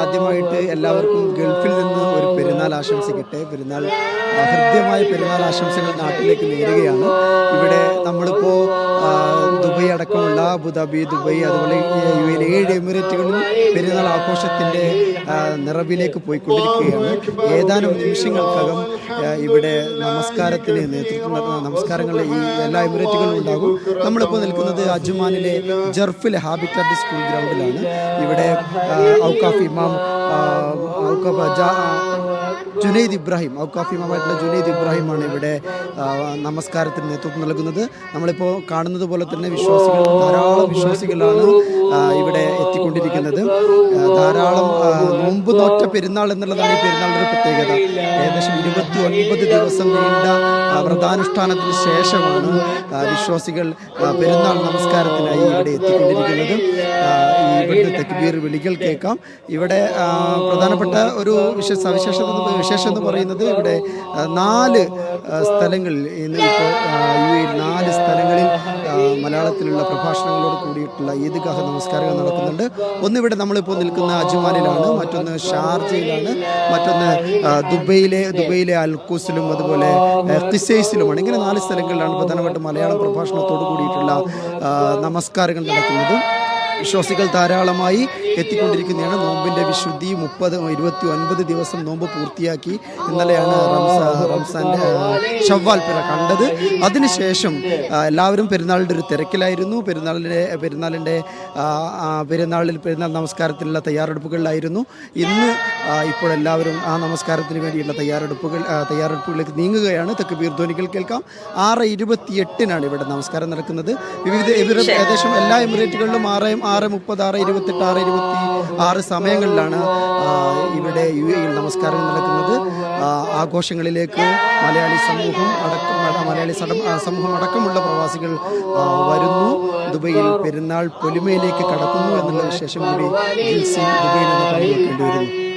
ആദ്യമായിട്ട് എല്ലാവർക്കും ഗൾഫിൽ നിന്ന് ഒരു പെരുന്നാൾ ആശംസിക്കട്ടെ. പെരുന്നാൾ ഹൃദ്യമായ പെരുന്നാൾ ആശംസകൾ നാട്ടിലേക്ക് നേരുകയാണ്. ഇവിടെ നമ്മളിപ്പോൾ അബുദാബി ദുബൈ അതുപോലെ യു എൻ ഏഴ് എമിറേറ്റുകളിൽ പെരുന്നാൾ ആഘോഷത്തിന്റെ നിറവിലേക്ക് പോയിക്കൊണ്ടിരിക്കുകയാണ്. ഏതാനും നിമിഷങ്ങൾക്കകം ഇവിടെ നമസ്കാരത്തിന് നേതൃത്വം നമസ്കാരങ്ങളിൽ ഈ എല്ലാ എമിറേറ്റുകളും ഉണ്ടാകും. നമ്മളിപ്പോൾ നിൽക്കുന്നത് അജുമാനിലെ ജർഫിലെ ഹാബിറ്റാറ്റ് സ്കൂൾ ഗ്രൗണ്ടിലാണ്. ഇവിടെ ഔക്കാഫ് ഇമാം ജുനൈദ് ഇബ്രാഹിം. ഔക്കാഫ് ഇമാമായിട്ടുള്ള ജുനൈദ് ഇബ്രാഹിമാണ് ഇവിടെ നമസ്കാരത്തിന് നേതൃത്വം നൽകുന്നത്. നമ്മളിപ്പോൾ കാണുന്നത് പോലെ തന്നെ വിശ്വാസികൾ ധാരാളം വിശ്വാസികളാണ് ഇവിടെ എത്തിക്കൊണ്ടിരിക്കുന്നത്. ധാരാളം നോമ്പ് പെരുന്നാൾ എന്നുള്ളതാണ് ഈ പെരുന്നാളിന്റെ പ്രത്യേകത. ഏകദേശം ഇരുപത്തി ഒൻപത് ദിവസം നീണ്ട വ്രതാനുഷ്ഠാനത്തിന് ശേഷമാണ് വിശ്വാസികൾ പെരുന്നാൾ നമസ്കാരത്തിനായി ഇവിടെ എത്തിക്കൊണ്ടിരിക്കുന്നത്. ഇവിടുത്തെ തെക്കുബീർ വിളികൾ കേൾക്കാം. ഇവിടെ പ്രധാനപ്പെട്ട ഒരു വിശേഷ സവിശേഷത വിശേഷം എന്ന് പറയുന്നത് ഇവിടെ നാല് സ്ഥലങ്ങളിൽ ഇന്ന് ഇപ്പോൾ യു എയിൽ നാല് മലയാളത്തിലുള്ള പ്രഭാഷണങ്ങളോട് കൂടിയിട്ടുള്ള ഈദ്ഗാഹ് നമസ്കാരങ്ങൾ നടക്കുന്നുണ്ട്. ഒന്നിവിടെ നമ്മളിപ്പോൾ നിൽക്കുന്ന അജ്മാനിലാണ് മറ്റൊന്ന് ഷാർജയിലാണ് മറ്റൊന്ന് ദുബൈയിലെ ദുബൈയിലെ അൽക്കൂസിലും അതുപോലെ ആ, ഖിസൈസിലുമാണ്. ഇങ്ങനെ നാല് സ്ഥലങ്ങളിലാണ് പ്രധാനമായിട്ടും മലയാളം പ്രഭാഷണത്തോട് കൂടിയിട്ടുള്ള നമസ്കാരങ്ങൾ നടക്കുന്നത്. വിശ്വാസികൾ ധാരാളമായി എത്തിക്കൊണ്ടിരിക്കുന്നതാണ്. നോമ്പിന്റെ വിശുദ്ധി മുപ്പത് ഇരുപത്തി ഒൻപത് ദിവസം നോമ്പ് പൂർത്തിയാക്കി. ഇന്നലെയാണ് റംസാ റംസാന്റെ ആ, ഷവ്വാൽ പിറ കണ്ടത്. അതിനുശേഷം എല്ലാവരും പെരുന്നാളിന്റെ ഒരു തിരക്കിലായിരുന്നു. പെരുന്നാളിന്റെ പെരുന്നാളിന്റെ പെരുന്നാളിൽ പെരുന്നാൾ നമസ്കാരത്തിനുള്ള തയ്യാറെടുപ്പുകളിലായിരുന്നു. ഇന്ന് ഇപ്പോൾ എല്ലാവരും ആ നമസ്കാരത്തിന് വേണ്ടിയുള്ള തയ്യാറെടുപ്പുകൾ തയ്യാറെടുപ്പുകളിലേക്ക് നീങ്ങുകയാണ്. തെക്ക് ബീർധ്വനികൾ കേൾക്കാം. ആറ് ഇരുപത്തിയെട്ടിനാണ് ഇവിടെ നമസ്കാരം നടക്കുന്നത്. വിവിധ ഏകദേശം എല്ലാ എമിറേറ്റുകളിലും ആറ് ആറ് മുപ്പത് ആറ് ഇരുപത്തെട്ട് ആറ് ഇരുപത്തി ആറ് സമയങ്ങളിലാണ് ഇവിടെ യു എയിൽ നമസ്കാരം നടക്കുന്നത്. ആഘോഷങ്ങളിലേക്ക് മലയാളി സമൂഹം അടക്കം മലയാളി സമൂഹം അടക്കമുള്ള പ്രവാസികൾ വരുന്നു. ദുബൈയിൽ പെരുന്നാൾ പൊലിമയിലേക്ക് കടക്കുന്നു എന്നുള്ള വിശേഷം കൂടി ദുബൈയിൽ നിന്ന് പങ്കുവെക്കേണ്ടി വരുന്നു